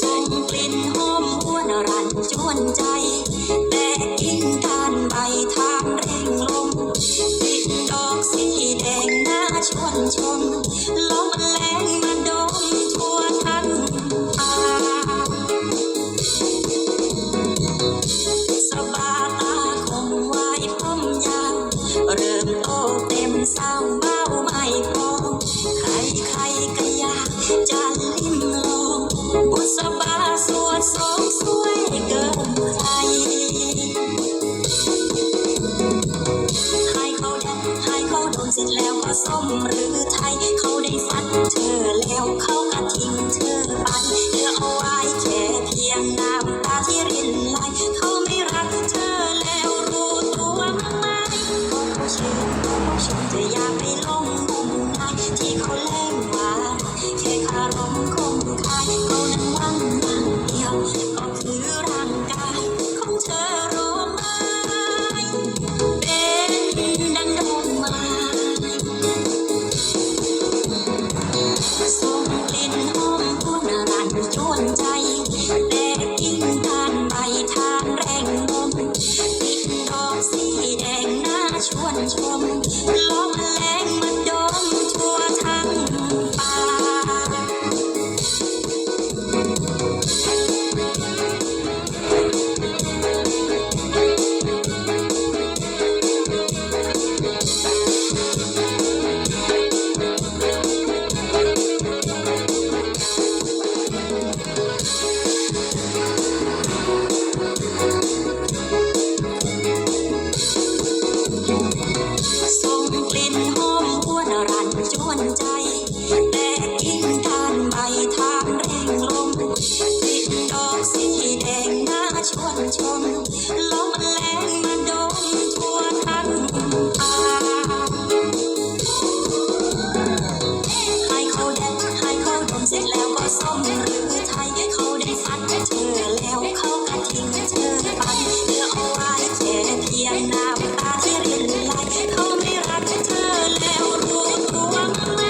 ส่งกลิ่นหอมหวนรันชวนใจ สิ้นแล้วก็ส้มหรือไทยเขาได้ฟัดเธอแล้วเขาก็ทิ้งเธอ I'm Now ฉันเขาแดดไทยเขาดมเสร็จแล้วก็ส้มหรือไทยเขาได้ฟันเธอแล้วเขาก็ทิ้งเธอไปเหลือเอาไว้แค่เพียงน้ำตาที่รินไหลเขาไม่รักเธอแล้วรู้ตัวไหม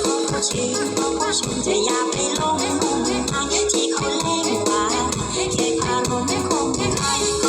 เขาก็ชิมเขาก็ชิมจะอย่าไปลง Thank you. Oh,